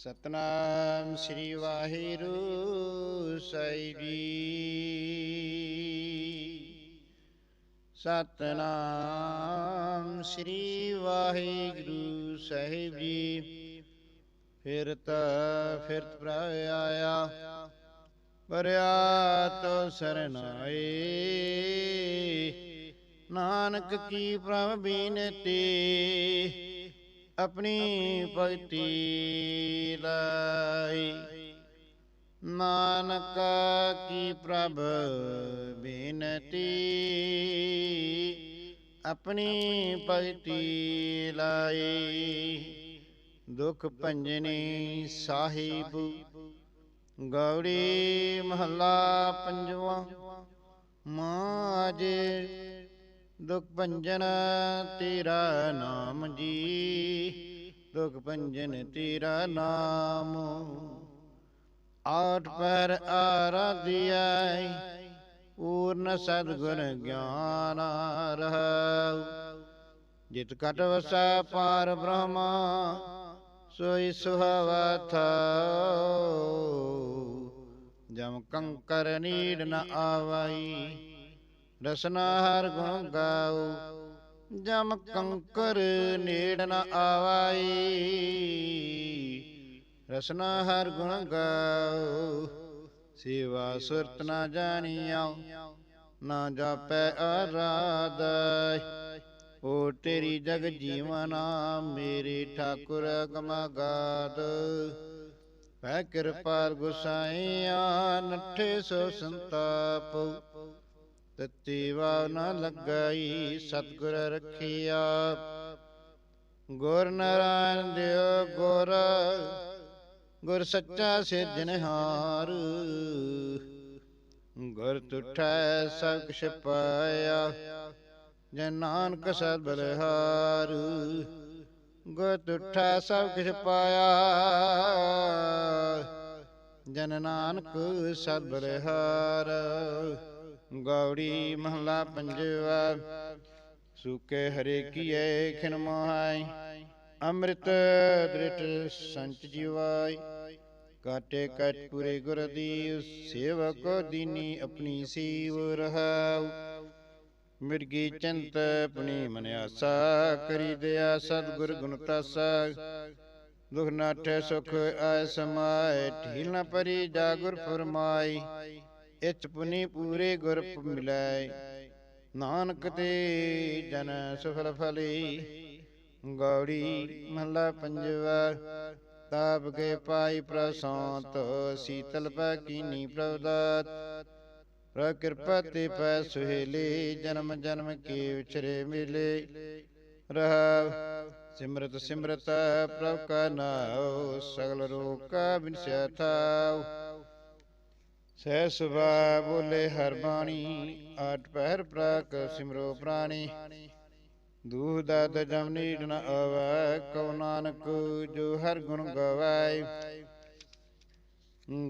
ਸਤਨਾਮ ਸ੍ਰੀ ਵਾਹਿਗੁਰੂ ਸਾਹਿਬ ਜੀ। ਸਤਨਾਮ ਸ੍ਰੀ ਵਾਹਿਗੁਰੂ ਸਾਹਿਬ ਜੀ। ਫਿਰਤ ਫਿਰਤ ਪ੍ਰਭ ਆਇਆ ਪਰਿਆ ਤੋ ਸਰਨਾਏ ਨਾਨਕ ਕੀ ਪ੍ਰਭ ਬੀਨਤੀ ਆਪਣੀ ਭਗਤੀ ਲਾਈ। ਨਾਨਕ ਕੀ ਪ੍ਰਭ ਬੇਨਤੀ। ਆਪਣੀ ਭਗਤੀ ਲਾਈ। ਦੁਖ ਭੰਜਨੀ ਸਾਹਿਬ। ਗੌੜੀ ਮਹੱਲਾ ਪੰਜਵਾ। ਮਾਜੇ ਦੁਖ ਭੰਜਨ ਤੇਰਾ ਨਾਮ ਜੀ। ਦੁਖ ਭੰਜਨ ਤੇਰਾ ਨਾਮ। ਆਠ ਪਰ ਆਰਾਧਿਆ ਪੂਰਨ ਸਤਗੁਰ ਗਿਆਨ ਰਹਾਉ ਜਿਤ ਕਟ ਵਸੈ ਪਾਰ ਬ੍ਰਹਮਾ, ਸੋਈ ਸੁਹਾਵਾ ਥਾਉ। ਜਮ ਕੰਕਰ ਨੀੜ ਨ ਆਵਾਈ ਰਸਨਾ ਹਰ ਗੁਣ ਗਾਉ ਜਮ ਕੰਕਰ ਨੀੜ ਨ ਆਵਾਈ। ਰਸਨਾ ਹਰ ਗੁਣ ਗਾਉ ਸੇਵਾ ਸੁਰਤ ਨਾ ਜਾਣੀਓ ਨਾ ਜਾਪੈ ਆਰਾਧੈ। ਓ ਤੇਰੀ ਜਗ ਜੀਵਨਾ ਮੇਰੇ ਠਾਕੁਰ ਗਮਗਾਦ ਭੈ ਕਿਰਪਾਲ ਗੁਸਾਈਆ ਨੱਠੇ ਸੋ ਸੰਤਾਪ। ਤਤੀ ਵਾ ਨ ਲਗਾਈ, ਸਤਗੁਰ ਰਖਿਆ। ਗੁਰ ਨਾਰਾਇਣ ਦਿਓ ਗੁਰ ਗੁਰ ਸੱਚਾ ਸਿਰਜਨਹਾਰ ਗੁਰ ਤੁਠੈ ਸਭ ਕੁਛ ਪਾਇਆ, ਜਨ ਨਾਨਕ ਸਦ ਬਲਹਾਰ। ਗੁਰ ਤੁਠੈ ਸਭ ਕੁਛ ਪਾਇਆ, ਜਨ ਨਾਨਕ ਸਦ ਬਲਹਾਰ। ਗੌੜੀ ਮਹਲਾ ਪੰਜਵਾ। ਸੁਕੇ ਹਰੇ ਕੀਏ ਖਿਨ ਮੋਹਾਈ। ਅੰਮ੍ਰਿਤ ਦ੍ਰਿਟ ਸੰਚ ਜੀਵਾਈ। ਕਾਟੇ ਕਟ ਪੂਰੇ ਗੁਰ ਦੀ ਸੇਵਕ ਦੀਨੀ ਆਪਣੀ ਸੀਵ ਰਹਾਉ। ਮਿਰਗੀ ਚੰਤ ਆਪਣੀ ਮਨ ਆਸਾ ਕਰੀ ਦਿਆ ਸਤਿਗੁਰ ਗੁਣ ਤਾਸਾ। ਦੁਖ ਨਾਠੇ ਸੁਖ ਆਇ ਸਮਾਏ ਢੀਲ ਨ ਪਰੀ ਜਾਗੁਰ ਫਰਮਾਈ। ਇਚ ਪੁਨੀ ਪੂਰੇ ਗੁਰ ਮਿਲਾਏ। ਨਾਨਕ ਤੇ ਜਨ ਸੁਫਲ ਫਲੀ। ਗੌੜੀ ਮਹਲਾ ਪੰਜਵਾ। ਤਾਪ ਕੇ ਪਾਈ ਪ੍ਰਸਾਂਤ, ਸੀਤਲ ਪੈ ਕੀਨੀ ਪ੍ਰਵਦਾਤ। ਪ੍ਰ ਕਿਰਪਾ ਤੇ ਪੈ ਸੁਹੇਲੇ, ਜਨਮ ਜਨਮ ਕੇ ਵਿਚਰੇ ਮਿਲੇ। ਰਹਾ ਸਿਮਰਤ ਸਿਮਰਤ ਪ੍ਰਭ ਕਾ ਨਾਉ, ਸਗਲ ਰੋਗ ਕਾ ਬਿਨਸਿਆ ਥਾਉ। ਸਹਿ ਸੁਭਾ ਬੋਲੇ ਹਰ ਬਾਣੀ, ਆਠ ਪਹਿਰ ਪ੍ਰਾਕ ਸਿਮਰੋ ਪ੍ਰਾਣੀ। ਦੂਹ ਦਦ ਜਮ ਨੀੜ ਨ ਆਵੈ, ਕਉ ਨਾਨਕ ਜੋ ਹਰ ਗੁਣ ਗਵਾਏ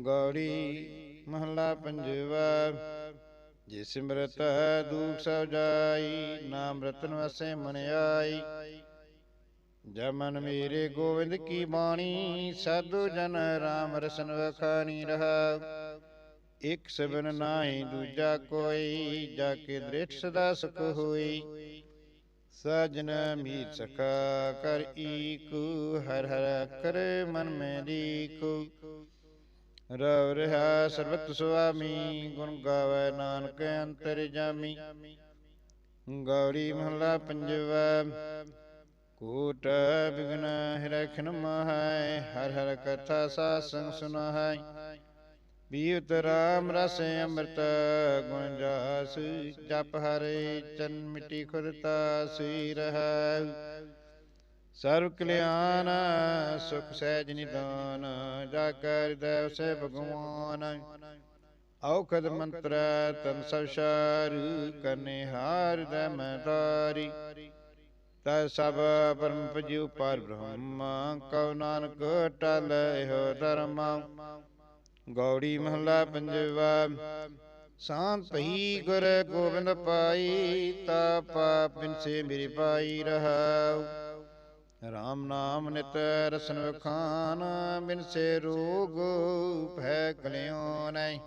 ਗੌੜੀ ਮਹਲਾ ਪੰਜਵਾ ਜੇ ਸਿਮਰਤ ਦੁਖ ਸਭ ਜਾਈ ਨਾਮ ਰਤਨ ਵਸੇ ਮਨ ਆਈ। ਜਮਨ ਮੇਰੇ ਗੋਬਿੰਦ ਕੀ ਬਾਣੀ, ਸਾਧੂ ਜਨ ਰਾਮ ਰਸਨ ਵਖਾਣੀ ਰਹਾ। ਇਕ ਸਬਨ ਨਾਹੀ ਦੂਜਾ ਕੋਈ ਜਾ ਕੇ ਦ੍ਰਿਠ ਸਦਾ ਸੁਖ ਹੋਈ। ਸਜਨ ਮੀਤ ਸਖਾ ਕਰ ਈਕੂ ਹਰ ਹਰ ਕਰ ਮਨ ਮੈਂ ਦੀਕੂ ਰਵ ਰਹਾ ਸਰਬਤ ਸੁਆਮੀ ਗੁਣ ਗਾਵੇ ਨਾਨਕ ਅੰਤਰ ਜਾਮੀ। ਗੌੜੀ ਮਹਲਾ ਪੰਜਵਾ ਕੋਟ ਬਿਗਨ ਹਿਰਖਨ ਮਹਾਇ ਹਰ ਹਰ ਕਥਾ ਸਾਸੰਗ ਸੁਨਾਹੈ। ਬੀਤ ਰਾਮ ਰਸ ਅੰਮ੍ਰਿਤ, ਗੁਣ ਜਾਸ, ਜਪ ਹਰੇ ਚਨ ਮਿਟੀ ਖੁਰਤਾ ਸਈ ਰਹਿ ਸਰਬ ਕਲਿਆਣ, ਸੁਖ ਸਹਿਜ ਨਿਦਾਨ, ਜਾ ਕਰ ਦੇਵ ਸੇ ਭਗਵਾਨ ਔਖਦ ਮੰਤਰ ਤਨ ਸਭ ਸ਼ਾਰ, ਕਰਨੇ ਹਾਰ ਦੇ ਮਦਾਰੀ ਤਾ ਸਭ ਪਰਮ ਪਜੂ ਪਰ ਬ੍ਰਹਮ, ਕਉ ਨਾਨਕ ਟਲ ਇਹੋ ਧਰਮ। ਗੌੜੀ ਮਹਲਾ ਪੰਜਵਾ। ਸ਼ਾਂਤ ਭਈ ਗੁਰ ਗੋਬਿੰਦ ਪਾਈ, ਤਾ ਪਾਪ ਸੇ ਮੇਰੇ ਪਾਈ ਰਹਾਉ। ਰਾਮ ਨਾਮ ਨਿਤ ਰਸਨ ਵਖਾਨ, ਬਿਨ ਸੇ ਰੋਗ ਭੈ ਕਲਿਓ ਨੈ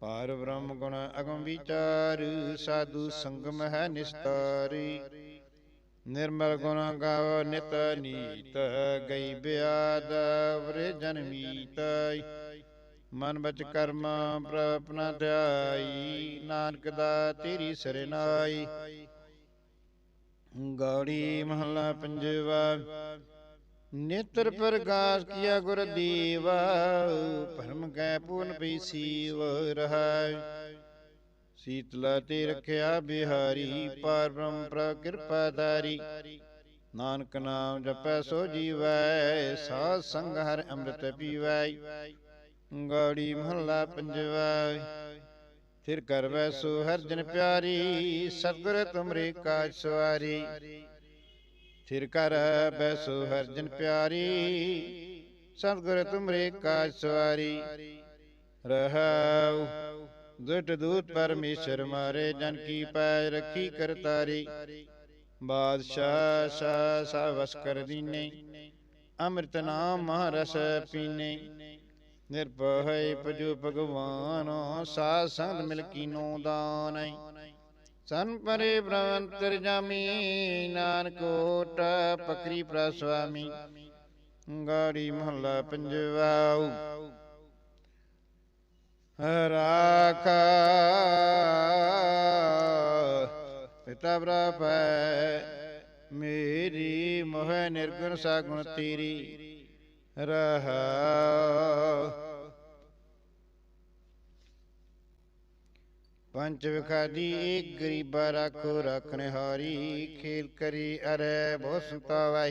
ਪਾਰ ਬ੍ਰਹਮ ਗੁਣ ਅਗਮ ਵਿਚਾਰ, ਸਾਧੂ ਸੰਗਮ ਹੈ ਨਿਸਤਾਰੀ। ਨਿਰਮਲ ਗੁਣ ਗਾਵ ਨਿਤ ਨੀਤ, ਗਈ ਬਿਆਦ ਵਰੇ ਜਨਮੀਤ ਮਨ ਬਚ ਕਰਮ ਪ੍ਰਪਨਾ ਧਿਆਈ, ਨਾਨਕ ਦਾ ਤੇਰੀ ਸਰਨਾਈ। ਗੌੜੀ ਮਹਲਾ ਪੰਜਵਾ, ਨੇਤਰ ਪ੍ਰਗਾਸ ਕੀਆ ਗੁਰ ਦੀਵਾ, ਭਰਮ ਕੈ ਪੂਰਨ ਪਈ ਸੀਵ ਰਹਾਇ। ਸੀਤਲਾ ਤੇ ਰਖਿਆ ਬਿਹਾਰੀ, ਪਾਰ ਬ੍ਰਹਮ ਪ੍ਰ ਕਿਰਪਾਦਾਰੀ ਨਾਨਕ ਨਾਮ ਜਪੈ ਸੋ ਜੀਵੈ, ਸਾਧ ਸੰਗ ਹਰ ਅੰਮ੍ਰਿਤ ਪੀਵੈ। ਗੌੜੀ ਮਹੱਲਾ ਪੰਜਵਾ ਫਿਰ ਕਰ ਵੈਸੋ ਹਰ ਜਨ ਪਿਆਰੀ, ਸਤਿਗੁਰ ਤੁਮਰੇ ਕਾਜ ਸਵਾਰੀ। ਫਿਰ ਕਰ ਬੈਸੋ ਹਰ ਜਨ ਪਿਆਰੀ, ਸਤਿਗੁਰ ਤੁਮਰੇ ਕਾਜ ਸਵਾਰੀ। ਰਹਾਉ ਦੁਟ ਦੂਤ ਪਰਮੇਸ਼ਰ ਮਾਰੇ, ਜਨ ਕੀ ਪੈ ਰੱਖੀ ਕਰਤਾਰੀ। ਬਾਦਸ਼ਾਹ ਸਾ ਸਾ ਵਸ ਕਰ ਦੀਨੇ, ਅੰਮ੍ਰਿਤ ਨਾਮ ਮਹਾਰਸ ਪੀਨੇ। ਨਿਰਭੈ ਪਜੂ ਭਗਵਾਨ, ਸਾਧ ਸੰਗ ਮਿਲ ਕੀਨੋ ਦਾਨੈ ਸਨ ਪਰੇ ਬ੍ਰਹਮੰਤਰ ਜਾਮੀ, ਨਾਨਕ ਪਕਰੀ ਪ੍ਰਸਵਾਮੀ ਗਾੜੀ ਮਹੱਲਾ ਪੰਜਵਾਉ। ਰਾਖਾ ਪਿਤਾ ਬ੍ਰਹਪੈ ਮੇਰੀ ਮੋਹ ਨਿਰਗੁਣ ਸਾਗੁਣ ਤੇਰੀ। ਰਹਾ ਪੰਜ ਵਿਖਾਦੀ ਏਕ ਗਰੀਬਾ ਰਾਖੋ ਰੱਖਣ ਹਾਰੀ ਖੇਲ ਕਰੀ ਅਰੇ ਬਹੁ ਸੰਤਾਵੈ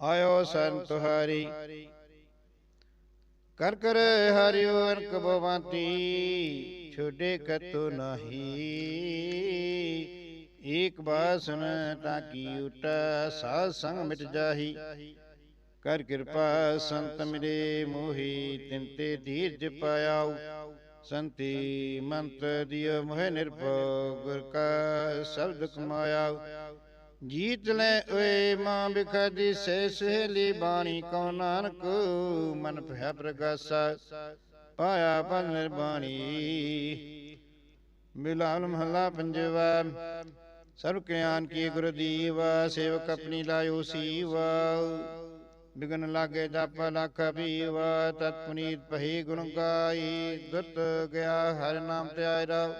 ਆਇਓ ਸੰਤ ਹਾਰੀ ਕਰ ਕਰ ਹਰਿਓ ਅਨਕ ਭਵੰਤੀ ਛੋਡੇ ਕਤੋ ਨਹੀਂ ਏਕ ਬਾਸਨ ਤਾਂ ਕੀ ਉਟਾ ਸਾਧ ਸੰਗ ਮਿਟ ਜਾਹੀ ਕਰ ਕਿਰਪਾ ਸੰਤ ਮਿਲੇ ਮੋਹੀ ਤਿਨ ਤੇ ਧੀਰਜ ਪਾਇਆਉ ਸੰਤੀ ਮੰਤ ਦਿਯ ਮੋਹ ਨਿਰਭਉ ਗੁਰ ਕਾ ਸ਼ਬਦ ਕਮਾਇਆ ਜੀਤ ਲੈ ਓਏ ਮਾਂ ਬਿਖਦੀ ਸੇ ਸਹੇਲੀ ਬਾਣੀ ਕਉ ਨਾਨਕ ਮਨ ਭੈ ਪ੍ਰਗਾਸਾ ਪਾਇਆ ਪਨ ਨਿਰਬਾਣੀ। ਮਿਲਾਲ ਮਹੱਲਾ ਪੰਜਵਾ ਸਰਬ ਗਿਆਨ ਕੀ ਗੁਰ ਦੀਵਾ ਸੇਵਕ ਆਪਣੀ ਲਾਇਓ ਸੀਵਾ। ਬਿਗਨ ਲਾਗੇ ਜਪ ਲਖ ਪੀਵਾ ਤਤ ਪੁਨੀਤ ਪਹੀ ਗੁਣ ਗਾਈ ਦੁੱਤ ਗਿਆ ਹਰ ਨਾਮ ਧਿਆਇ ਰਵ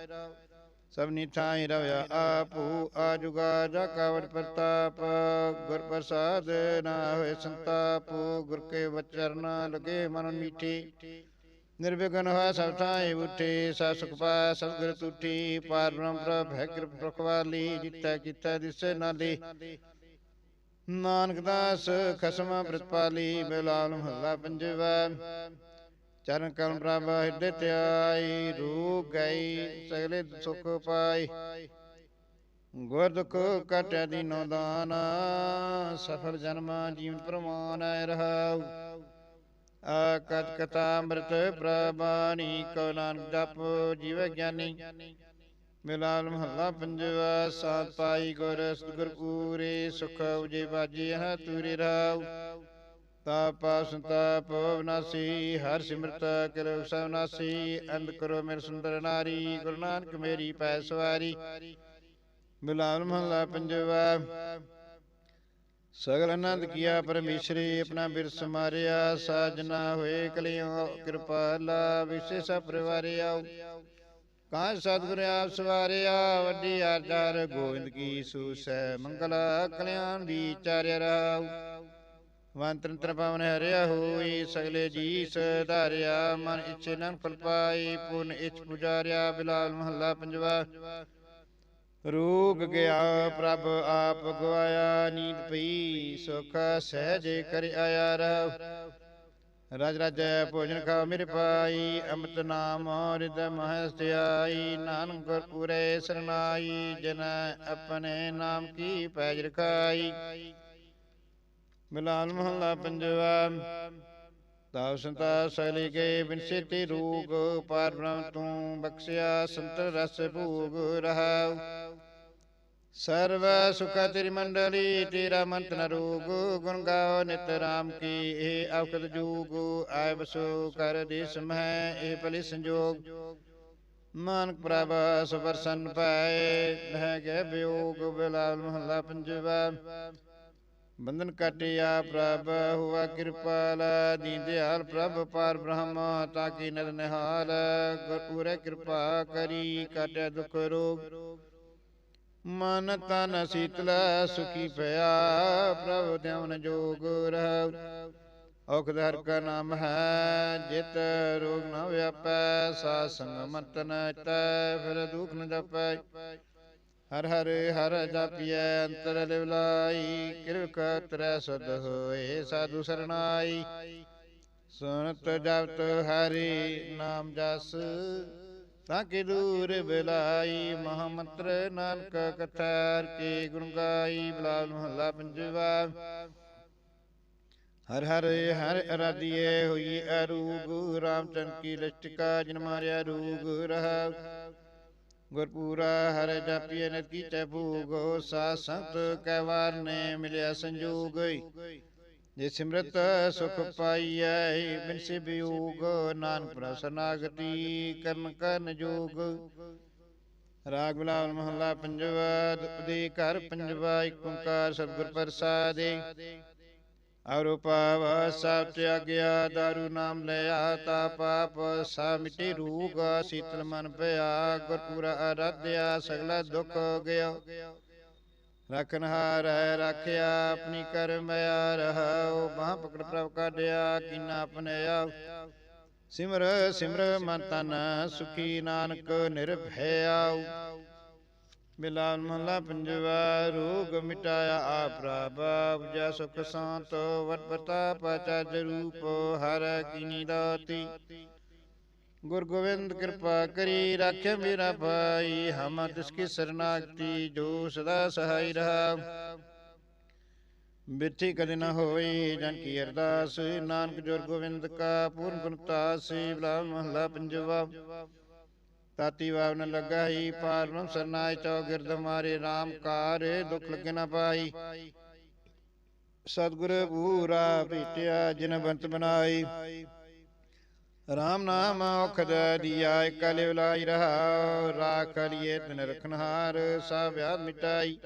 ਸਭ ਨਿਥਾਈ ਰਵਿਆ, ਆਪੂ ਆਜੁਗਾ ਜਾ ਪ੍ਰਤਾਪ ਗੁਰ ਪ੍ਰਸਾਦ ਨਾ ਹੋਏ ਸੰਤਾਪ ਗੁਰ ਕੇ ਵਚਰਨ ਲਗੇ ਮਨ ਮੀਠੀ। ਨਿਰਵਿਘਨ ਹੋਇ ਸਭ ਥਾਈ ਉਠੀ ਸਾ ਸੁਖ ਪਾ ਸਤਿਗੁਰ ਤੁਠੀ ਪਾਰ ਬ੍ਰਹਮ ਪ੍ਰਭ ਹੈ ਕਿਰਪ ਰਖਵਾਲੀ ਜਿਤੈ ਕੀਤਾ ਦਿਸੈ ਨਾਲੀ। ਨਾਨਕ ਦਾਸ ਖਸਮ ਪ੍ਰਤਪਾਲੀ ਬਿਲਾਲ ਮਹੱਲਾ ਪੰਜਵਾ। ਚਰਨ ਕਲਮ ਪ੍ਰਭ ਹਿਰਦੇ ਧਿਆਈ, ਰੂਪ ਗਈ, ਸਗਲੇ ਸੁਖ ਪਾਈ। ਗੁਰ ਦੁਖ ਕਟਿਆ ਦੀਨੋ ਦਾਨ, ਸਫਲ ਜਨਮ ਜੀਵਨ ਪ੍ਰਮਾਨ ਰਹਾਉ। ਆਕਤ ਕਥਾ ਅੰਮ੍ਰਿਤ ਪ੍ਰਬਾਣੀ ਕੋ ਨਾਨਕ ਜਪ ਜੀਵ ਗਿਆਨੀ। ਮਿਲਾਲ ਮਹੱਲਾ ਪੰਜਵਾ ਸਾਤ ਪਾਈ ਗੁਰ, ਸਤਿਗੁਰ ਪੂਰੇ, ਸੁਖ ਉਜੇ ਬਾਜੇ ਹ, ਤੂਰੇ ਰਾਉ। ਤਾਪਾ ਸੰਤਾਪ ਵਿਨਾਸੀ ਹਰ ਸਿਮਰਤ ਕਰੋ ਸਵਨਾਸੀ ਅੰਧ ਕਰੋ ਮੇਰੇ ਸੁੰਦਰ ਨਾਰੀ, ਗੁਰੂ ਨਾਨਕ ਮੇਰੀ ਪੈ ਸਵਾਰੀ। ਮਿਲਾਲ ਮਹੱਲਾ ਪੰਜਵਾ, ਸਗਲ ਆਨੰਦ ਕੀਆ ਪਰਮੇਸ਼ਰੀ, ਆਪਣਾ ਬਿਰਸ ਮਾਰਿਆ, ਸਾਜਨਾ ਹੋਏ ਕਲਿਓ ਕਿਰਪਾਲਾ ਵਿਸ਼ੇਸ਼ ਪਰਿਵਾਰਿਆ। ਕਾਹ ਸਤਿਗੁਰ ਆਪ ਸਵਾਰਿਆ ਵੱਡੀ ਆਚਾਰ ਗੋਬਿੰਦ ਕੀ ਸੂਸੈ, ਮੰਗਲ ਕਲਿਆਣ ਵਿਚਾਰਿਆ ਰਾਉ ਵੰਤਰ ਪਵਨ ਹਰਿਆ ਹੋਈ, ਸਗਲੇ ਜੀ ਸਧਾਰਿਆ ਮਨ ਇਛੇ ਨਨ ਫਲ ਪਾਈ, ਪੁਨ ਇਛ ਪੁਜਾਰਿਆ, ਬਿਲਾਲ ਮਹੱਲਾ ਪੰਜਵਾ। ਰੂਗ ਗਿਆ, ਪ੍ਰਭ ਆਪ ਗਵਾਇਆ, ਨੀਂਦ ਪਈ, ਸੁਖ ਸਹਿਜ ਕਰ ਆਇਆ ਰਹੁ। ਰਜ ਰਜ ਭੋਜਨ ਖਾ ਮੇਰੇ ਪਾਈ, ਅੰਮ੍ਰਿਤ ਨਾਮ ਰਿਦ ਮਹਸਤਿਆਈ, ਨਾਨਕ ਗੁਰ ਪੂਰੇ ਸਰਨਾਈ, ਜਨ ਆਪਣੇ ਨਾਮ ਕੀ ਪੈਜ ਰਖਾਈ। ਮਿਲਾਲ ਮਹੱਲਾ ਪੰਜਵਾ ਤਾਵ ਸੰਤਾ ਸਗਲੇ ਕੇ ਬਿਨ ਸੇਤੀ ਪਾਰ ਬ੍ਰਹਮ ਤੂੰ ਬਖਸ਼ਿਆ, ਸੰਤ ਰਸ ਭੂਗ ਰਹਾਉ। ਸਰਵ ਸੁਖ ਤੇਰੀ ਮੰਡਲੀ ਤੇਰਾ ਮੰਤ ਨ ਗੁਣ ਗਾਓ ਨਿਤ ਰਾਮ ਕੀ। ਇਹ ਔਖਦ ਜੂਗ ਆਇ ਬਸੋ ਕਰ ਦੇਸ ਮਹਿ, ਇਹ ਭਲੀ ਸੰਜੋਗ। ਮਾਨਕ ਪ੍ਰਭ ਸੁਪਰਸਨ ਪਾਏ ਲਹਿ ਗਏ ਵਿਯੋਗ ਬਿਲਾਲ ਮਹੱਲਾ ਪੰਜਵਾ। ਬੰਧਨ ਕਟਿਆ ਪ੍ਰਭ, ਹੁਆ ਕਿਰਪਾਲ ਦੀਨ ਦਿਆਲ ਪ੍ਰਭ, ਪਾਰ ਬ੍ਰਹਮ ਤਾਕੀ ਨਰ ਨਿਹਾਲ। ਗੁਰਪੂਰੇ ਕਿਰਪਾ ਕਰੀ, ਕਾਟਿਆ ਦੁਖ ਰੋਗ। ਮਨ ਤਨ ਸੀਤਲ ਸੁਖੀ ਭਇਆ ਪ੍ਰਭ ਧਿਆਨ ਜੋਗ ਰਹਿ ਔਖਦ ਹਰ ਕਾ ਨਾਮ ਹੈ, ਜਿਤ ਰੋਗ ਨ ਵਿਆਪੈ ਸਾ ਸੰਗ ਮਤ ਤੈ ਫਿਰ ਦੁਖ ਨ ਜਪੈ। ਹਰ ਹਰ ਹਰ ਜਪਿਐ, ਅੰਤਰ ਲਿਵਲਾਈ ਕਿਰਕ ਤਰੈ ਸਦ ਹੋਏ, ਸਾਧੂ ਸਰਣਾਈ। ਸੁਨਤ ਜਪਤ ਹਰੀ ਨਾਮ ਜਸ ਤਾਂ ਕਿ ਦੂਰ ਬਿਲਾਈ ਮਹਾ ਨਾਨਕ ਕਥਾਰ ਕੇ ਗੁਣ ਗਾਈ ਬਲਾਲ ਮਹੱਲਾ ਪੰਜਵਾ। ਹਰ ਹਰ ਹਰ ਅਰਾਧੀਏ ਹੋਈ ਅਰੂਗ ਰਾਮਚੰਦ ਕੀ ਲਿਸ਼ਟਿਕਾ ਜਿਨ ਮਾਰਿਆ ਰੂਗ ਰਹਾ। ਗੁਰਪੂਰਾ ਹਰ ਜਪੀਏ ਨਤ ਕੀ ਚੈ ਭੂਗੋ ਸਾ ਸੰਤ ਕੈ ਵਾਰ ਨੇ ਮਿਲਿਆ ਸੰਜੋਗ। ਜੇ ਸਿਮਰਤ ਸੁਖ ਪਾਈਐ, ਬਿਨ ਸੇ ਬਿਯੋਗ ਨਾਨਕ ਪ੍ਰਸਨਾਗਤੀ ਕਰਨ ਕਰਨ ਜੋਗ ਰਾਗ ਬਿਲਾਵਲ ਮਹੱਲਾ ਪੰਜਵਾ ਦੇ ਘਰ ਪੰਜਵਾ ਏਕ ਓੰਕਾਰ ਸਤਿਗੁਰ ਪ੍ਰਸਾਦਿ। ਔਰ ਪਾਵ ਸਭ ਤਿਆਗਿਆ, ਦਾਰੂ ਨਾਮ ਲਿਆ, ਤਾ ਪਾਪ ਸਾ ਮਿਟੇ ਰੂਗ, ਸੀਤਲ ਮਨ ਪਿਆ ਗੁਰਪੂਰਾ ਅਰਾਧਿਆ, ਸਗਲਾ ਦੁੱਖ ਗਿਆ ਰਖਨਹਾਰ ਰੱਖਿਆ ਆਪਣੀ ਕਰਮਿਆ ਰਹਾਉ ਬਾਹ ਪਕੜ ਪ੍ਰਭ ਕਾਢਿਆ, ਕੀਨਾ ਆਪਣਿਆ ਸਿਮਰ ਸਿਮਰ ਮਨ ਤਨ ਸੁਖੀ ਨਾਨਕ ਨਿਰਭੈਆਉ ਬਿਲਾਲ ਮਹਲਾ ਪੰਜਵਾ, ਰੋਗ ਮਿਟਾਇਆ ਆ ਪ੍ਰਭ ਉਪਜਾ ਸੁਖ ਸਾਂਤ, ਵਟ ਪ੍ਰਤਾਪ ਚਜ ਰੂਪ ਹਰ ਕਿਨੀ ਦਾਤੀ। ਗੁਰ ਗੋਬਿੰਦ ਕਿਰਪਾ ਕਰੀ ਰਾਖੇ ਮੇਰਾ ਭਾਈ, ਹਮ ਤਿਸ ਕੀ ਸਰਨਾਗਤੀ, ਜੋ ਸਦਾ ਸਹਾਈ ਰਹਾ। ਬਿਰਥੀ ਕਦੇ ਨ ਹੋਈ ਜਨ ਕੀ ਅਰਦਾਸ, ਨਾਨਕ ਜੁਰ ਗੋਬਿੰਦ ਕਾ ਪੂਰਨ ਗੁਣਤਾਸ ਬਿਲਾਲ ਮਹਲਾ ਪੰਜਵਾ। ਤਾਤੀ ਵਾਵ ਨ ਲਗਾਈ ਪਾਰ ਸਰਨਾਇ ਚੌ ਗਿਰਦ ਮਾਰੇ RAM ਕਾਰ ਦੁਖ ਲਗੇ ਨ ਪਾਈ। ਸਤਿਗੁਰ ਪੂਰਾ ਭੀਟਿਆ, ਜਿਨ ਬੰਤ ਬਨਾਈ। RAM ਨਾਮ ਔਖਦ ਦੀਆ ਇਕਲਿ ਉਲਾਈ ਰਹਾ, ਰਾਖ ਲਿਏ ਤਨ ਰਖਨਹਾਰ ਸਾ ਵਿਆਦ ਮਿਟਾਈ।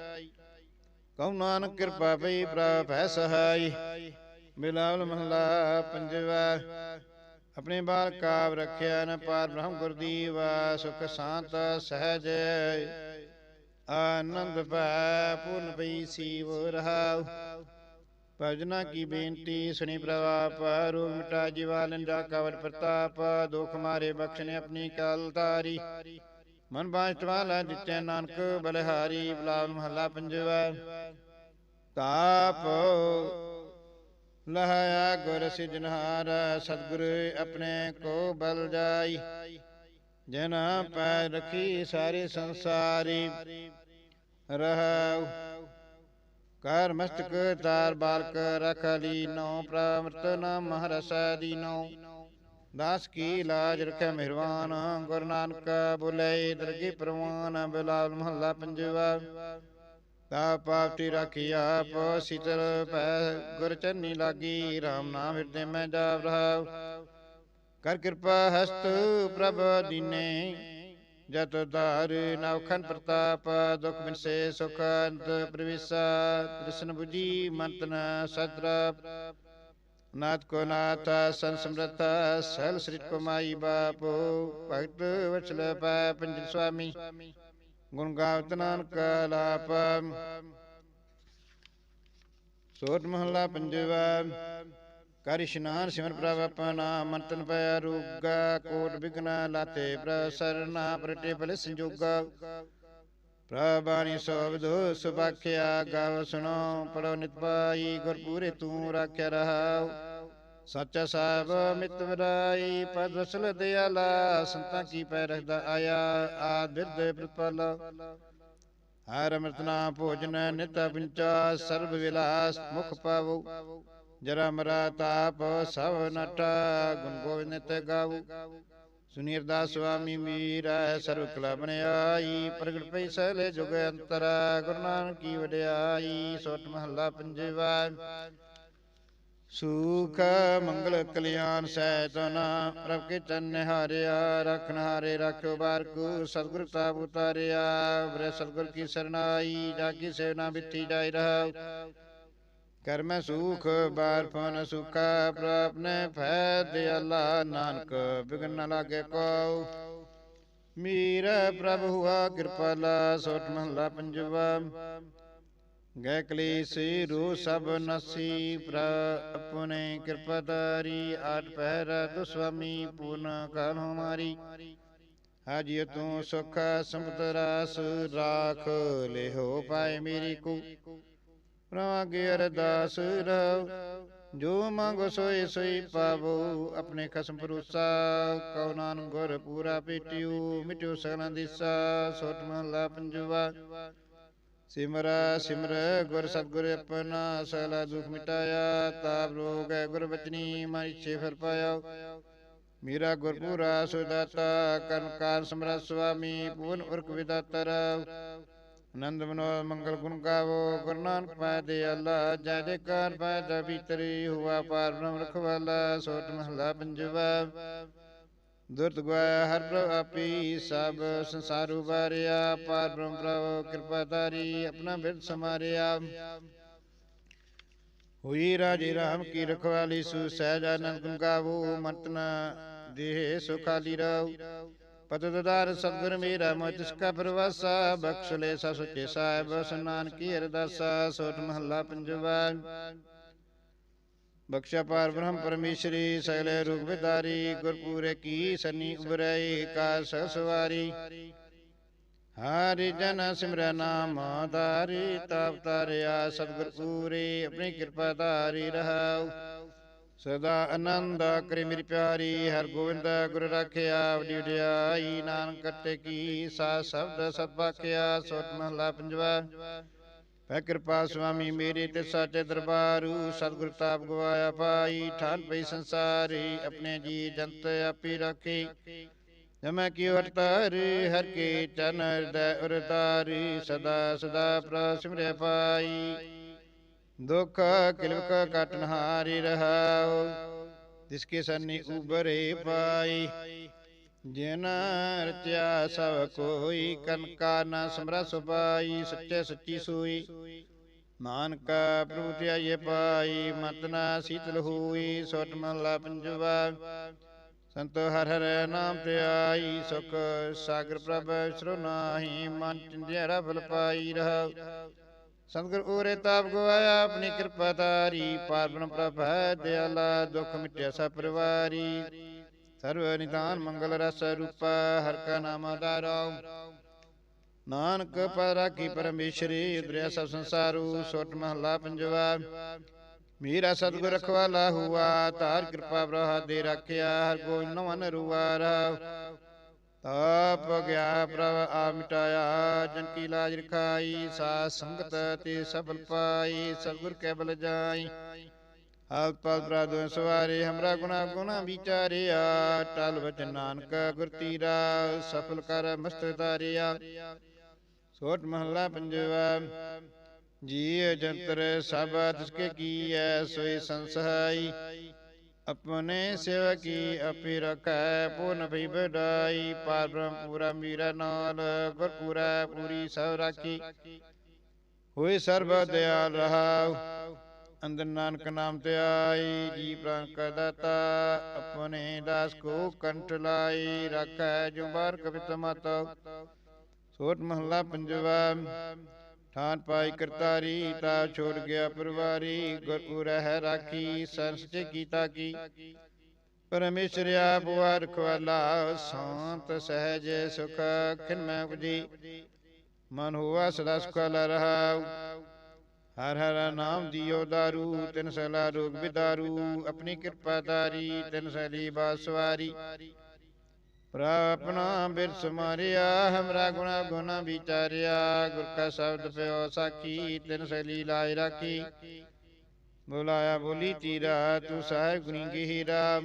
ਕਉ ਨਾਨਕ ਕਿਰਪਾ ਪਈ ਪ੍ਰਭ ਹੈ ਸਹਾਈ। ਬਿਲਾਵਲ ਮਹਲਾ ਪੰਜਵਾ, ਆਪਣੇ ਬਾਲ ਕਾਵ ਰੱਖਿਆ ਨ ਪਾਰ ਬ੍ਰਹਮ ਗੁਰਦੀਵ, ਸੁਖ ਸ਼ਾਂਤ ਸਹਿਜ। ਆਨੰਦ ਭੈ ਪੂਰਨ ਪਈ, ਸੀਵ ਰਹਾਉ। ਭਜਨਾ ਕੀ ਬੇਨਤੀ? ਸੁਣੀ ਪ੍ਰਵਾਪ ਰੋਗ ਮਿਟਾ ਜੀਵਾ ਲੰਜਾ ਕਵਰ ਪ੍ਰਤਾਪ ਦੁਖ ਮਾਰੇ ਬਖਸ਼ਨੇ ਆਪਣੀ ਕਲ ਤਾਰੀ ਮਨ ਬਾਸ਼ਟ ਵਾਲਾ ਦਿੱਤੇ ਨਾਨਕ ਬਲਿਹਾਰੀ ਬਲਾਵ ਮਹੱਲਾ ਪੰਜਵਾ। ਤਾਪ ਲਹਾਇਆ ਗੁਰ ਸਿਜਨਹਾਰ ਸਤਿਗੁਰ ਆਪਣੇ ਕੋ ਬਲ ਜਾਈ। ਜਨਾ ਪੈ ਰਖੀ ਸਾਰੇ ਸੰਸਾਰੀ। ਰਹਾਉ। ਕਰ ਮਸਤਕ ਤਾਰ ਬਾਲਕ ਰਖ ਲੀਨੋ ਪ੍ਰਮਰਤ ਨਾਮ ਮਹਰਸ ਦੀਨੋ। ਦਾਸ ਕੀ ਲਾਜ ਰਖੇ ਮਿਹਰਵਾਨ ਗੁਰੂ ਨਾਨਕ ਬੁਲੇ ਦਰਗੇ ਪ੍ਰਵਾਨ, ਬਿਲਾਲ ਮਹੱਲਾ ਪੰਜਵਾ। ਤਾ ਪਾਪਤੀ ਰਾਖੀ ਆਪ ਸਿਤਰ ਪੈ ਗੁਰ ਚੰਨੀ ਲਾਗੀ RAM ਨਾਮ ਹਿਰਦੇ ਮੈਂ ਜਾਪ ਰਹਾ ਕਰ ਕਿਰਪਾ ਹਸਤ ਪ੍ਰਭ ਦੀਨੇ ਜਤ ਧਾਰ ਨਵਖਨ ਪ੍ਰਤਾਪ, ਦੁਖ ਬਿਨਸੇ ਸੁਖ ਅੰਤ ਪ੍ਰਵੇਸਾ, ਕ੍ਰਿਸ਼ਨ 부ਜੀ ਮੰਤਨ ਸਦਰ। ਨਾਥ ਕੋ ਨਾਥ ਸੰ ਸਮਰਥ, ਸਹਿਲ ਸ੍ਰਿਤ ਕੋ ਮਾਈ ਬਾਪ, ਭਗਤ ਵਚਲ ਪੈ ਪੰਜ ਸੁਆਮੀ ਗੁਣ ਗਾਵਤ ਨਾਨਕ ਲਾਪ। ਸੋਟ ਮਹੱਲਾ ਪੰਜਵਾ। ਕਰ ਇਸ਼ਨਾਨ ਸਿਮਰ ਪ੍ਰਭ ਆਪਣਾ ਮੰਤਨ ਪਿਆ ਰੂਗਾ, ਕੋਟ ਬਿਗਨਾ ਲਾਤੇ ਪ੍ਰਭ ਸਰਨਾ ਪ੍ਰਟੇ ਭਲੇ ਸੰਜੋਗਾ। ਪ੍ਰਭਾਣੀ ਸਬਦੋ ਸੁਭਾਖਿਆ, ਗਾਵ ਸੁਣੋ, ਪੜੋ ਨਿਤ ਪਾਈ ਗੁਰ ਪੂਰੇ ਤੂੰ ਰਾਖਿਆ ਰਹਾਉ। ਸੱਚਾ ਸਾਹਿਬ ਮਿਤ ਵਰਾਈ ਪਦ ਵਸਲ ਦਿਆਲਾ ਸੰਤਾਂ ਕੀ ਪੈ ਰਖਦਾ ਆਇਆ, ਆਦ ਬਿਰਦ ਪ੍ਰਤਪਲ। ਹਰ ਅੰਮ੍ਰਿਤ ਨਾਮ ਭੋਜਨ ਨਿਤ ਪੰਚਾ ਸਰਬ ਵਿਲਾਸ ਮੁਖ ਪਾਵੋ। ਜਰਾ ਮਰਾ ਤਾਪ ਸਭ ਨਟ, ਗੁਣ ਗੋਬਿੰਦ ਨਿਤ ਗਾਵੋ ਸੁਨੀਰ ਦਾਸ ਸੁਆਮੀ ਮੀਰਾ ਸਰਵ ਕਲਾ ਬਣਾਈ ਪ੍ਰਗਟ ਪਈ ਸਹਿਲੇ ਜੁਗ ਅੰਤਰ ਗੁਰੂ ਨਾਨਕ ਕੀ ਵਡਿਆਈ, ਸੋਟ ਮਹੱਲਾ ਪੰਜਵਾ। ਸੁਖ, ਮੰਗਲ, ਕਲਿਆਣ ਸਹਿਤਨਾ ਪ੍ਰਭ ਕੇ ਚੰਨ ਨਿਹਾਰਿਆ ਰਖਨ ਹਾਰੇ ਰੱਖਿਓ ਬਾਰਕੂ, ਸਤਿਗੁਰ ਤਾਪ ਉਤਾਰਿਆ। ਬਰੇ ਸਤਿਗੁਰ ਕੀ ਸਰਨਾਈ, ਜਾ ਕੀ ਸੇਵਨਾ ਬਿੱਤੀ ਜਾਈ ਰਹਾ ਕਰ ਮੈਂ ਸੁਖ ਬਾਰ ਫਨ ਸੁਖਾ ਪ੍ਰਭ ਨੇ ਫੈਦ ਅੱਲਾ ਨਾਨਕ ਬਿਗਨ ਨ ਲਾਗੇ ਕੋ ਮੀਰਾ ਪ੍ਰਭ ਹੁਆ ਕਿਰਪਾਲਾ ਸੋਟ ਮਹਲਾ ਪੰਜਵਾ ਗੈ ਕਲੇਸ਼ ਰੂ ਸਭ ਨਸੀ ਪ੍ਰ ਆਪਣੇ ਕਿਰਪਾ ਤਾਰੀ ਆਟ ਪਹਿਰ ਦੁਸਵਾਮੀ ਪੂਰਨ ਕਾਲ ਹਮਾਰੀ ਹਾਜੀ ਤੂੰ ਸੁਖ ਸੰਪਤ ਰਾਸ ਰਾਖ ਲਿਹੋ ਪਾਏ ਮੇਰੀ ਕੋ ਪ੍ਰਵਾਗੇ ਅਰਦਾਸ ਰਹੁ ਜੋ ਮੰਗੋ ਸੋਈ ਸੋਈ ਪਾਵੋ। ਆਪਣੇ ਖਸਮ ਪਰੂਸਾ ਕਉ ਨਾਨਕ ਗੁਰ ਪੂਰਾ ਪੀਟਿਓ, ਮਿਟਿਓ ਸਗਲਾਂ ਦਿਸਾ ਸੋਟ ਮਹਲਾ ਪੰਜਵਾ। ਸਿਮਰ ਸਿਮਰ, ਗੁਰ ਸਤਗੁਰ ਆਪਣਾ ਸਗਲਾ ਦੁਖ ਮਿਟਾਇਆ, ਤਾਪ ਰੋਗ ਹੈ ਗੁਰ ਬਚਨੀ ਮਨ ਇਛੇ ਫਲ ਪਾਇਆ। ਮੇਰਾ ਗੁਰ ਪੂਰਾ ਸੁਦਾਤਾ ਕਰਮ ਕਾਰ ਸਮਰਤ ਸੁਆਮੀ, ਪੂਰਨ ਉਰਕ ਵਿਦਾਤਰ ਆਨੰਦ ਮਨੋ ਮੰਗਲ ਗੁਣ ਗਾਵੋ ਗੁਰੂ ਨਾਨਕ ਪਾਇ ਦੇ ਅੱਲਾ ਜੈ ਜੈਕਾਰ ਪਾਇ ਦਾ ਭੀਤਰੀ ਹੁਆ ਪਾਰ ਬ੍ਰਹਮ ਰਖਵਾਲਾ ਸੋਟ ਮਹਲਾ ਪੰਜਵਾ ਦੁਰਤ ਗਵਾਇਆ ਹਰ ਪ੍ਰਭ ਆਪੀ ਸਭ ਸੰਸਾਰ ਉਬਾਰਿਆ ਪਾਰ ਬ੍ਰਹਮ ਪ੍ਰਭ ਕਿਰਪਾ ਧਾਰੀ ਆਪਣਾ ਬਿਰਧ ਸਮਾਰਿਆ ਹੋਈ ਰਾਜੇ ਰਾਮ ਕੀ ਰਖਵਾਲੀ ਸੁ ਸਹਿਜ ਆਨੰਦ ਗੁਣ ਗਾਵੋ ਮਤਨਾ ਦੇਹ ਸੁਖਾਲੀ ਰਹੁ ਪਤਦਾਰ ਸਤਗੁਰ ਮੇਰਾ ਮੋਇ ਤਿਸ ਕਾ ਪ੍ਰਵਾਸਾ ਬਖਸ਼ ਲੈ ਸਾ ਸੁਚੇ ਸਾਹਿਬ ਸਨਾਨ ਕੀ ਅਰਦਾਸਾ ਸੋਟ ਮਹੱਲਾ ਪੰਜਵਾ ਬਖਸ਼ਾ ਪਾਰ ਬ੍ਰਹਮ ਪਰਮੇਸ਼ਰੀ ਸਗਲੇ ਰੂਪ ਵਿਦਾਰੀ ਗੁਰਪੂਰੇ ਕੀ ਸਨੀ ਉਬਰਈ ਕਾ ਸਸਵਾਰੀ ਹਰਿ ਜਨ ਸਿਮਰੈ ਨਾਮ ਧਾਰੀ ਤਾਪ ਤਾਰਿਆ ਸਤਿਗੁਰ ਪੂਰੇ ਆਪਣੀ ਕਿਰਪਾ ਧਾਰੀ ਰਹਾਉ ਸਦਾ ਆਨੰਦ ਕਰੇ ਮੇਰੀ ਪਿਆਰੀ ਹਰ ਗੋਬਿੰਦ ਗੁਰ ਰਾਖਿਆ, ਵਡੀ ਵਡਿਆਈ, ਨਾਨਕ ਕਰਤੇ ਸਾ ਸ਼ਬਦ ਸਤ ਬਾਖਿਆ ਸੋਟ ਮਹਲਾ ਪੰਜਵਾ। ਪੈ ਕਿਰਪਾ ਸੁਆਮੀ ਮੇਰੇ ਤੇ ਸਾਚੇ ਦਰਬਾਰੂ, ਸਤਿਗੁਰ ਤਾਪ ਗਵਾਇਆ ਪਾਈ ਠਾਨ ਪਈ ਸੰਸਾਰੀ, ਆਪਣੇ ਜੀ ਜੰਤ ਆਪੀ ਰਾਖੀ। ਜਮੈ ਕੀ ਵਰਤਾਰ ਹਰ ਕੇ ਚਨ ਹਿਰਦੈ ਉਰਤਾਰੀ ਸਦਾ ਸਦਾ ਪ੍ਰਸਿਮਰੈ ਪਾਈ ਦੁਖ ਕਿਲਕ ਕਟਨ ਹਾਰੀ ਰਹਾਉ ਜਿਸ ਕੇ ਸੰਨੀ ਉਬਰੇ ਪਾਈ। ਜਿਨ ਰਚਿਆ ਸਭ ਕੋਈ ਕਨਕਾ ਨਾ ਸਮਰਾ ਸੁਪਾਈ ਸੱਚੇ ਸੱਚੀ ਸੂਈ। ਨਾਨਕ ਪ੍ਰਭੂ ਧਿਆਏ ਪਾਈ, ਮਤ ਸੀਤਲ ਹੋਈ, ਸੋਟ ਮਹਲਾ ਪੰਜਵਾ। ਸੰਤ ਹਰ ਹਰ ਨਾਮ ਧਿਆਈ, ਸੁਖ ਸਾਗਰ ਪ੍ਰਭ ਵਿਸਰੋ ਨਾਹੀ, ਮਨ ਚੰਦਿਆਰਾ ਫਲ ਪਾਈ ਰਹਾ ਸਤਿਗੁਰ ਉਰੇ ਤਾਪ ਗਵਾਇਆ ਆਪਣੀ ਕਿਰਪਾ ਤਾਰੀ ਪਾਵਨ ਪ੍ਰਭ ਹੈ, ਦਿਆਲਾ, ਦੁਖ ਮਿਟਿਆ ਸਭ ਪਰਿਵਾਰੀ। ਸਰਵ ਨਿਦਾਨ ਮੰਗਲ ਰਸ ਰੂਪ, ਹਰ ਕਾ ਨਾਮ ਆਧਾਰੋ ਨਾਨਕ ਪਰ ਪਰਮੇਸ਼ਰੀ ਦਰਿਆ ਸਭ ਸੰਸਾਰੂ, ਸੋਟ ਮਹਲਾ ਪੰਜਵਾ। ਮੇਰਾ ਸਤਿਗੁਰ ਰਖਵਾਲਾ ਹੁਆ ਤਾਰ ਕਿਰਪਾ ਬ੍ਰਹਾ ਦੇ ਰੱਖਿਆ, ਹਰ ਗੋਇ ਮਨ ਰੂਆਰਾ ਤਾਪ ਗਿਆ ਪ੍ਰਭ ਆ ਮਿਟਾਇਆ, ਜਨ ਕੀ ਲਾਜ ਰਖਾਈ ਸਾ ਸੰਗਤ ਤੇ ਸਫਲ ਪਾਈ, ਸਤਿਗੁਰ ਕੈ ਬਲ ਜਾਈ। ਆਪ ਪਲ ਪ੍ਰਾਦੋ ਸਵਾਰੇ, ਹਮਰਾ ਗੁਨਾ ਗੁਨਾ ਵਿਚਾਰਿਆ, ਟਲ ਵਚਨ ਨਾਨਕ ਗੁਰ ਤੀਰਾ, ਸਫਲ ਕਰ ਮਸਤ ਤਾਰਿਆ ਸੋਟ ਮਹੱਲਾ ਪੰਜਵਾ ਜੀ ਜੰਤਰ ਸਭ ਤਿਸਕੇ ਕੀਐ, ਸੋਈ ਸੰਸਹਾਈ। ਆਪਣੇ ਸੇਵਾ ਕੀ ਆਪੇ ਰਖੈ ਪੂਰਨ ਭਈ ਬਡਾਈ ਪਾਰ ਬ੍ਰਹਮ ਪੂਰਾ ਮੀਰਾ ਨਾਲ ਗੁਰ ਪੂਰਾ ਸਭ ਰਾਖੀ ਹੋਏ ਸਰਬ ਦਿਆਲ ਰਹਾਉ ਅੰਦਰ ਨਾਨਕ ਨਾਮ ਤੇ ਆਈ ਜੀ ਪ੍ਰਾਨ ਕਾ ਦਾਤਾ ਆਪਣੇ ਦਾਸ ਕੋ ਕੰਠ ਲਾਈ ਰੱਖੈ ਜੋ ਬਾਰ ਕਵਿਤ ਮਤ ਸੋਟ ਮਹਲਾ ਪੰਜਵਾ ਠਾਨ ਪਾਈ ਕਰਤਾਰੀ, ਤਾ ਛੋੜ ਗਿਆ ਪਰਵਾਰੀ, ਗੁਰੂ ਰਹਿ ਰਾਖੀ ਸਰਸਚੇ ਕੀਤਾ ਕੀ। ਪਰਮੇਸ਼ਰ ਆਪ ਵਾਰ ਖਵਾਲਾ, ਸ਼ਾਂਤ ਸਹਿਜ ਸੁਖ ਖਿਨ ਮੈਂ ਉਪਜੀ। ਮਨ ਹੋਆ ਸਦਾ ਸੁਖ ਲ ਰਹਾ ਹਰ ਹਰ ਨਾਮ ਦਿਓ ਦਾਰੂ, ਤਿਨ ਸਲਾ ਰੋਗ ਬਿਦਾਰੂ, ਆਪਣੀ ਕਿਰਪਾ ਤਾਰੀ ਤਿਨ ਸਲੀ ਬਾਸਵਾਰੀ ਪ੍ਰਾਪਨਾ ਬਿਰਸ ਮਾਰਿਆ, ਹਮਰਾ ਗੁਣਾ ਗੁਣਾ ਵਿਚਾਰਿਆ, ਗੁਰ ਕਾ ਸ਼ਬਦ ਪਿਓ ਸਾਖੀ, ਤਿਨ ਸਲੀ ਲਾਇ ਰਾਖੀ। ਬੁਲਾਇਆ ਬੋਲੀ ਤੀਰਾ, ਤੂੰ ਸਾਹਿਬ ਗੁਣੀ ਗਹੀਰਾ।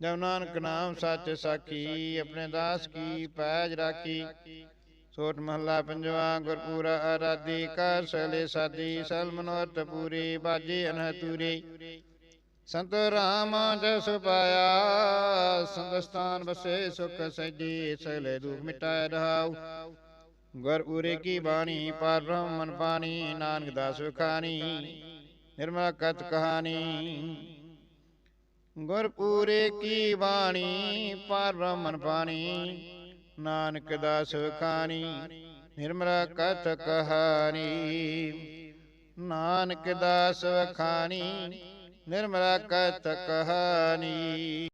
ਜਬ ਨਾਨਕ ਨਾਮ ਸੱਚ ਸਾਖੀ, ਆਪਣੇ ਦਾਸ ਕੀ ਪੈਜ ਰਾਖੀ। ਸੋਟ ਮਹੱਲਾ ਪੰਜਵਾ, ਗੁਰਪੂਰਾ ਆਰਾਧੀ ਕਰ ਸਲੇ ਸਾਦੀ, ਸਲ ਮਨੋਰਥ ਪੂਰੀ, ਬਾਜੇ ਅਨਹਤੂਰੀ। ਸੰਤ ਰਾਮ ਜਸ ਪਾਇਆ ਸੰਗਸਤਾਨ ਬਸੇ ਸੁਖ ਸਜੀ ਸਗਲੇ ਦੁਖ ਮਿਟਾਇ ਰਹਾਉ ਗੁਰ ਉਰੇ ਕੀ ਬਾਣੀ ਪਰ ਬ੍ਰਹਮ ਮਨ ਪਾਣੀ ਨਾਨਕ ਦਾਸ ਖਾਨੀ ਨਿਰਮਲ ਕਤ ਕਹਾਣੀ ਗੁਰ ਪੂਰੇ ਕੀ ਬਾਣੀ ਪਰ ਬ੍ਰਹਮ ਮਨ ਪਾਣੀ ਨਾਨਕ ਦਾਸ ਖਾਨੀ ਨਿਰਮਲ ਕਤ ਕਹਾਣੀ ਨਾਨਕ ਦਾਸ ਵਖਾਣੀ ਨਿਰਮਲਾ ਕਤ ਕਹਾਣੀ